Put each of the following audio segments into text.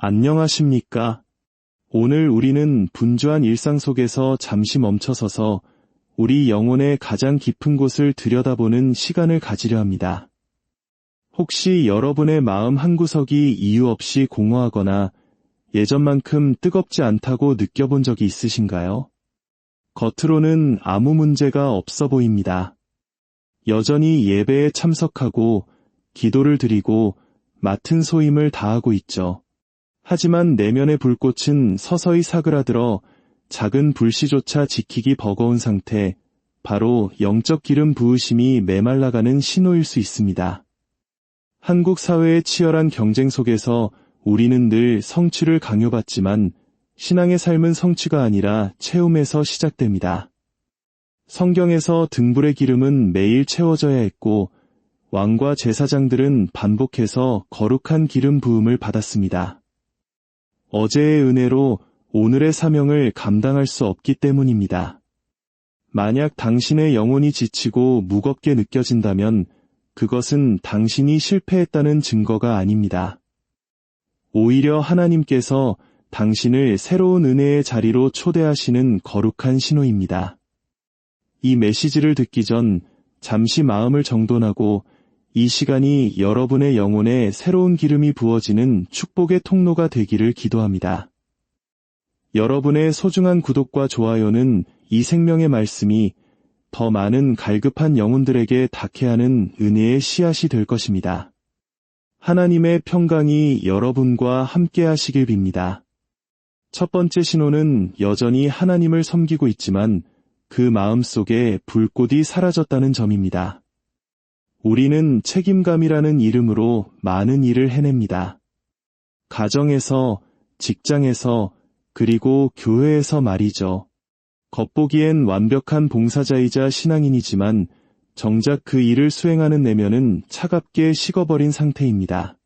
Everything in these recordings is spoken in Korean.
안녕하십니까? 오늘 우리는 분주한 일상 속에서 잠시 멈춰서서 우리 영혼의 가장 깊은 곳을 들여다보는 시간을 가지려 합니다. 혹시 여러분의 마음 한구석이 이유 없이 공허하거나 예전만큼 뜨겁지 않다고 느껴본 적이 있으신가요? 겉으로는 아무 문제가 없어 보입니다. 여전히 예배에 참석하고 기도를 드리고 맡은 소임을 다하고 있죠. 하지만 내면의 불꽃은 서서히 사그라들어 작은 불씨조차 지키기 버거운 상태, 바로 영적 기름 부으심이 메말라가는 신호일 수 있습니다. 한국 사회의 치열한 경쟁 속에서 우리는 늘 성취를 강요받지만 신앙의 삶은 성취가 아니라 채움에서 시작됩니다. 성경에서 등불의 기름은 매일 채워져야 했고 왕과 제사장들은 반복해서 거룩한 기름 부음을 받았습니다. 어제의 은혜로 오늘의 사명을 감당할 수 없기 때문입니다. 만약 당신의 영혼이 지치고 무겁게 느껴진다면 그것은 당신이 실패했다는 증거가 아닙니다. 오히려 하나님께서 당신을 새로운 은혜의 자리로 초대하시는 거룩한 신호입니다. 이 메시지를 듣기 전 잠시 마음을 정돈하고 이 시간이 여러분의 영혼에 새로운 기름이 부어지는 축복의 통로가 되기를 기도합니다. 여러분의 소중한 구독과 좋아요는 이 생명의 말씀이 더 많은 갈급한 영혼들에게 닿게 하는 은혜의 씨앗이 될 것입니다. 하나님의 평강이 여러분과 함께 하시길 빕니다. 첫 번째 신호는 여전히 하나님을 섬기고 있지만 그 마음 속에 불꽃이 사라졌다는 점입니다. 우리는 책임감이라는 이름으로 많은 일을 해냅니다. 가정에서, 직장에서, 그리고 교회에서 말이죠. 겉보기엔 완벽한 봉사자이자 신앙인이지만 정작 그 일을 수행하는 내면은 차갑게 식어버린 상태입니다.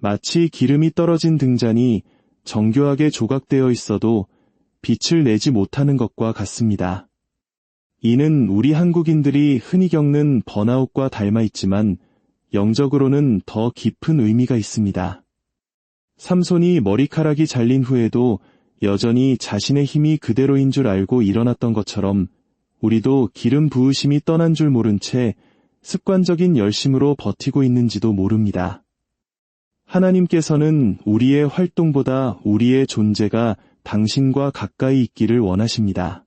마치 기름이 떨어진 등잔이 정교하게 조각되어 있어도 빛을 내지 못하는 것과 같습니다. 이는 우리 한국인들이 흔히 겪는 번아웃과 닮아 있지만 영적으로는 더 깊은 의미가 있습니다. 삼손이 머리카락이 잘린 후에도 여전히 자신의 힘이 그대로인 줄 알고 일어났던 것처럼 우리도 기름 부으심이 떠난 줄 모른 채 습관적인 열심으로 버티고 있는지도 모릅니다. 하나님께서는 우리의 활동보다 우리의 존재가 당신과 가까이 있기를 원하십니다.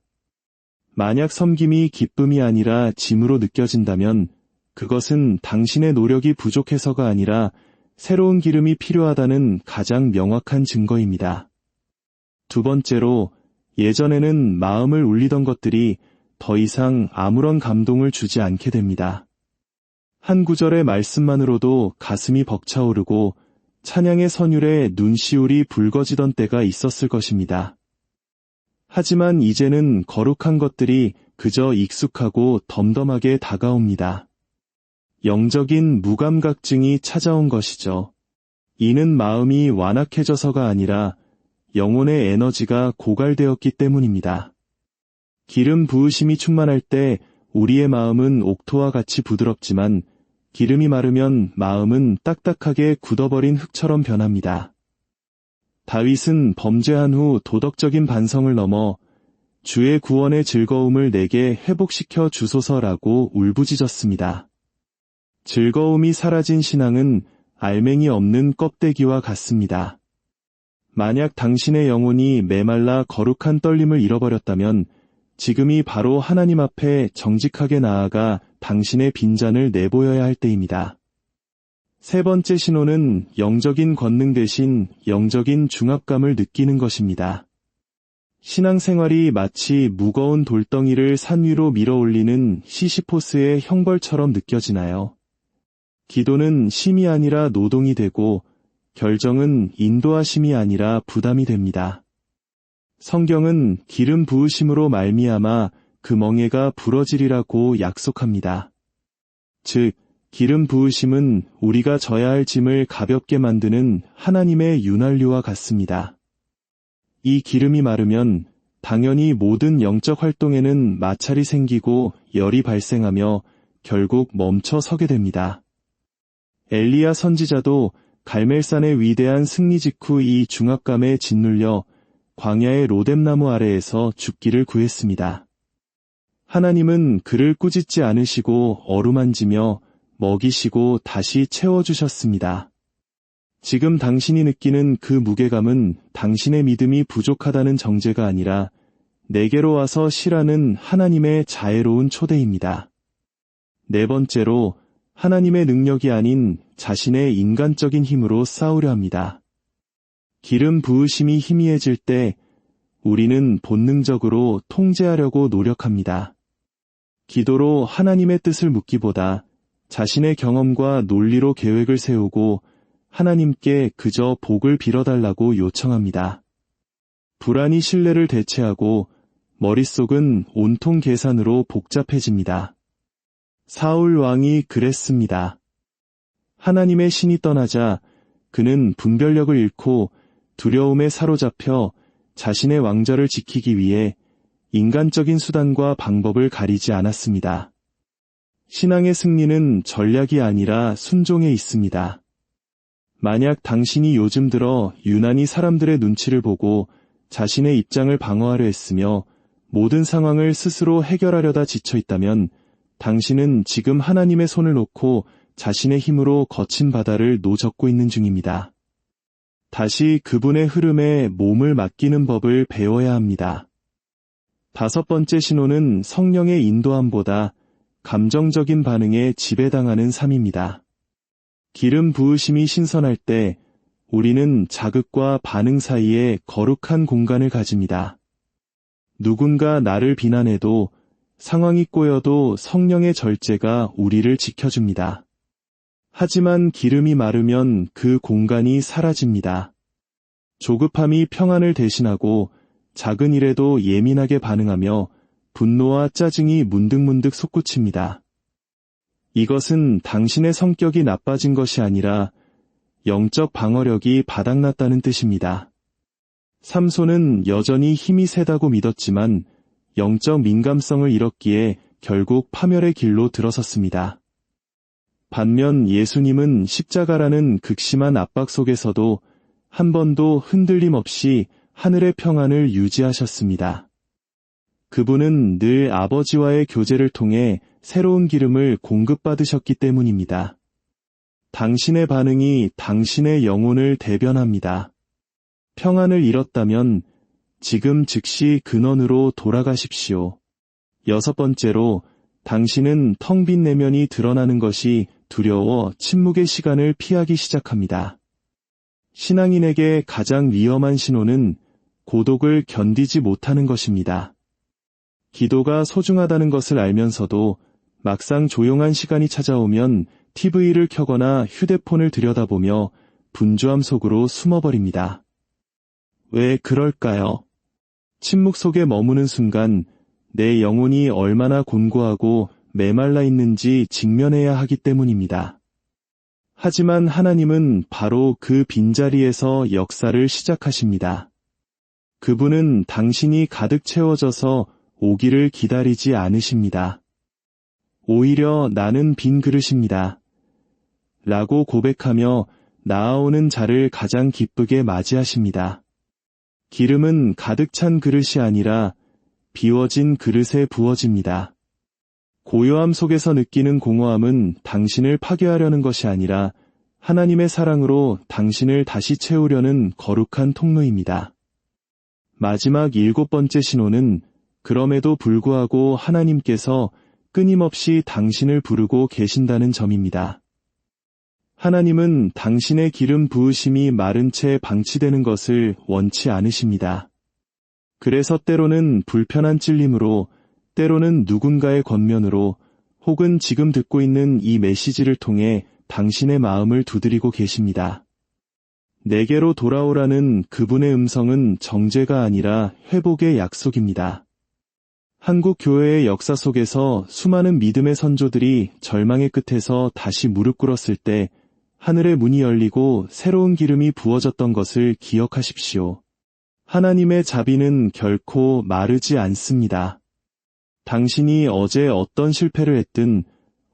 만약 섬김이 기쁨이 아니라 짐으로 느껴진다면 그것은 당신의 노력이 부족해서가 아니라 새로운 기름이 필요하다는 가장 명확한 증거입니다. 두 번째로 예전에는 마음을 울리던 것들이 더 이상 아무런 감동을 주지 않게 됩니다. 한 구절의 말씀만으로도 가슴이 벅차오르고 찬양의 선율에 눈시울이 붉어지던 때가 있었을 것입니다. 하지만 이제는 거룩한 것들이 그저 익숙하고 덤덤하게 다가옵니다. 영적인 무감각증이 찾아온 것이죠. 이는 마음이 완악해져서가 아니라 영혼의 에너지가 고갈되었기 때문입니다. 기름 부으심이 충만할 때 우리의 마음은 옥토와 같이 부드럽지만 기름이 마르면 마음은 딱딱하게 굳어버린 흙처럼 변합니다. 다윗은 범죄한 후 도덕적인 반성을 넘어 주의 구원의 즐거움을 내게 회복시켜 주소서라고 울부짖었습니다. 즐거움이 사라진 신앙은 알맹이 없는 껍데기와 같습니다. 만약 당신의 영혼이 메말라 거룩한 떨림을 잃어버렸다면 지금이 바로 하나님 앞에 정직하게 나아가 당신의 빈잔을 내보여야 할 때입니다. 세 번째 신호는 영적인 권능 대신 영적인 중압감을 느끼는 것입니다. 신앙생활이 마치 무거운 돌덩이를 산 위로 밀어 올리는 시시포스의 형벌처럼 느껴지나요? 기도는 심이 아니라 노동이 되고 결정은 인도하심이 아니라 부담이 됩니다. 성경은 기름 부으심으로 말미암아 그 멍에가 부러지리라고 약속합니다. 즉, 기름 부으심은 우리가 져야 할 짐을 가볍게 만드는 하나님의 윤활유와 같습니다. 이 기름이 마르면 당연히 모든 영적 활동에는 마찰이 생기고 열이 발생하며 결국 멈춰 서게 됩니다. 엘리야 선지자도 갈멜산의 위대한 승리 직후 이 중압감에 짓눌려 광야의 로뎀나무 아래에서 죽기를 구했습니다. 하나님은 그를 꾸짖지 않으시고 어루만지며 먹이시고 다시 채워주셨습니다. 지금 당신이 느끼는 그 무게감은 당신의 믿음이 부족하다는 정죄가 아니라 내게로 와서 쉬라는 하나님의 자애로운 초대입니다. 네 번째로 하나님의 능력이 아닌 자신의 인간적인 힘으로 싸우려 합니다. 기름 부으심이 희미해질 때 우리는 본능적으로 통제하려고 노력합니다. 기도로 하나님의 뜻을 묻기보다 자신의 경험과 논리로 계획을 세우고 하나님께 그저 복을 빌어달라고 요청합니다. 불안이 신뢰를 대체하고 머릿속은 온통 계산으로 복잡해집니다. 사울 왕이 그랬습니다. 하나님의 신이 떠나자 그는 분별력을 잃고 두려움에 사로잡혀 자신의 왕좌를 지키기 위해 인간적인 수단과 방법을 가리지 않았습니다. 신앙의 승리는 전략이 아니라 순종에 있습니다. 만약 당신이 요즘 들어 유난히 사람들의 눈치를 보고 자신의 입장을 방어하려 했으며 모든 상황을 스스로 해결하려다 지쳐 있다면 당신은 지금 하나님의 손을 놓고 자신의 힘으로 거친 바다를 노젓고 있는 중입니다. 다시 그분의 흐름에 몸을 맡기는 법을 배워야 합니다. 다섯 번째 신호는 성령의 인도함보다 감정적인 반응에 지배당하는 삶입니다. 기름 부으심이 신선할 때 우리는 자극과 반응 사이에 거룩한 공간을 가집니다. 누군가 나를 비난해도 상황이 꼬여도 성령의 절제가 우리를 지켜줍니다. 하지만 기름이 마르면 그 공간이 사라집니다. 조급함이 평안을 대신하고 작은 일에도 예민하게 반응하며 분노와 짜증이 문득문득 솟구칩니다. 이것은 당신의 성격이 나빠진 것이 아니라 영적 방어력이 바닥났다는 뜻입니다. 삼손은 여전히 힘이 세다고 믿었지만 영적 민감성을 잃었기에 결국 파멸의 길로 들어섰습니다. 반면 예수님은 십자가라는 극심한 압박 속에서도 한 번도 흔들림 없이 하늘의 평안을 유지하셨습니다. 그분은 늘 아버지와의 교제를 통해 새로운 기름을 공급받으셨기 때문입니다. 당신의 반응이 당신의 영혼을 대변합니다. 평안을 잃었다면 지금 즉시 근원으로 돌아가십시오. 여섯 번째로 당신은 텅 빈 내면이 드러나는 것이 두려워 침묵의 시간을 피하기 시작합니다. 신앙인에게 가장 위험한 신호는 고독을 견디지 못하는 것입니다. 기도가 소중하다는 것을 알면서도 막상 조용한 시간이 찾아오면 TV를 켜거나 휴대폰을 들여다보며 분주함 속으로 숨어버립니다. 왜 그럴까요? 침묵 속에 머무는 순간 내 영혼이 얼마나 곤고하고 메말라 있는지 직면해야 하기 때문입니다. 하지만 하나님은 바로 그 빈자리에서 역사를 시작하십니다. 그분은 당신이 가득 채워져서 오기를 기다리지 않으십니다. 오히려 나는 빈 그릇입니다. 라고 고백하며 나아오는 자를 가장 기쁘게 맞이하십니다. 기름은 가득 찬 그릇이 아니라 비워진 그릇에 부어집니다. 고요함 속에서 느끼는 공허함은 당신을 파괴하려는 것이 아니라 하나님의 사랑으로 당신을 다시 채우려는 거룩한 통로입니다. 마지막 일곱 번째 신호는 그럼에도 불구하고 하나님께서 끊임없이 당신을 부르고 계신다는 점입니다. 하나님은 당신의 기름 부으심이 마른 채 방치되는 것을 원치 않으십니다. 그래서 때로는 불편한 찔림으로, 때로는 누군가의 권면으로, 혹은 지금 듣고 있는 이 메시지를 통해 당신의 마음을 두드리고 계십니다. 내게로 돌아오라는 그분의 음성은 정죄가 아니라 회복의 약속입니다. 한국 교회의 역사 속에서 수많은 믿음의 선조들이 절망의 끝에서 다시 무릎 꿇었을 때 하늘의 문이 열리고 새로운 기름이 부어졌던 것을 기억하십시오. 하나님의 자비는 결코 마르지 않습니다. 당신이 어제 어떤 실패를 했든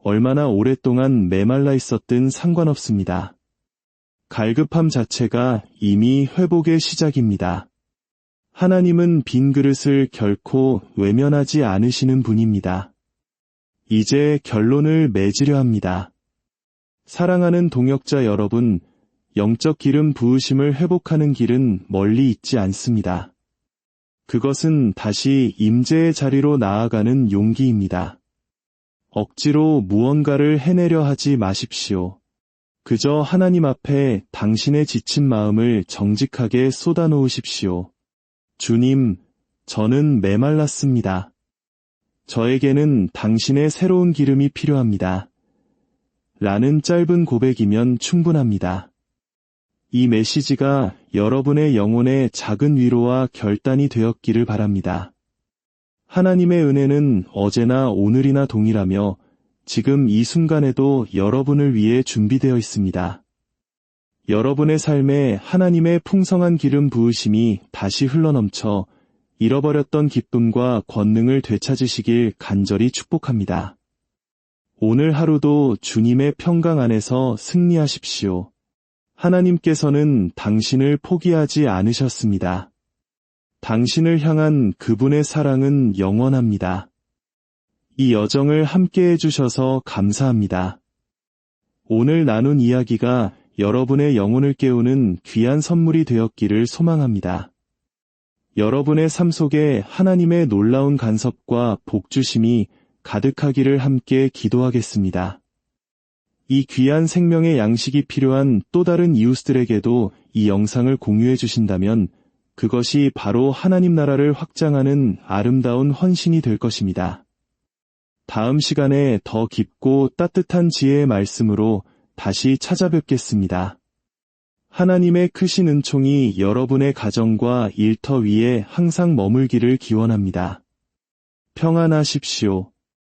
얼마나 오랫동안 메말라 있었든 상관없습니다. 갈급함 자체가 이미 회복의 시작입니다. 하나님은 빈 그릇을 결코 외면하지 않으시는 분입니다. 이제 결론을 맺으려 합니다. 사랑하는 동역자 여러분, 영적 기름 부으심을 회복하는 길은 멀리 있지 않습니다. 그것은 다시 임재의 자리로 나아가는 용기입니다. 억지로 무언가를 해내려 하지 마십시오. 그저 하나님 앞에 당신의 지친 마음을 정직하게 쏟아놓으십시오. 주님, 저는 메말랐습니다. 저에게는 당신의 새로운 기름이 필요합니다. 라는 짧은 고백이면 충분합니다. 이 메시지가 여러분의 영혼의 작은 위로와 결단이 되었기를 바랍니다. 하나님의 은혜는 어제나 오늘이나 동일하며 지금 이 순간에도 여러분을 위해 준비되어 있습니다. 여러분의 삶에 하나님의 풍성한 기름 부으심이 다시 흘러넘쳐 잃어버렸던 기쁨과 권능을 되찾으시길 간절히 축복합니다. 오늘 하루도 주님의 평강 안에서 승리하십시오. 하나님께서는 당신을 포기하지 않으셨습니다. 당신을 향한 그분의 사랑은 영원합니다. 이 여정을 함께 해주셔서 감사합니다. 오늘 나눈 이야기가 여러분의 영혼을 깨우는 귀한 선물이 되었기를 소망합니다. 여러분의 삶 속에 하나님의 놀라운 간섭과 복주심이 가득하기를 함께 기도하겠습니다. 이 귀한 생명의 양식이 필요한 또 다른 이웃들에게도 이 영상을 공유해 주신다면 그것이 바로 하나님 나라를 확장하는 아름다운 헌신이 될 것입니다. 다음 시간에 더 깊고 따뜻한 지혜의 말씀으로 다시 찾아뵙겠습니다. 하나님의 크신 은총이 여러분의 가정과 일터 위에 항상 머물기를 기원합니다. 평안하십시오.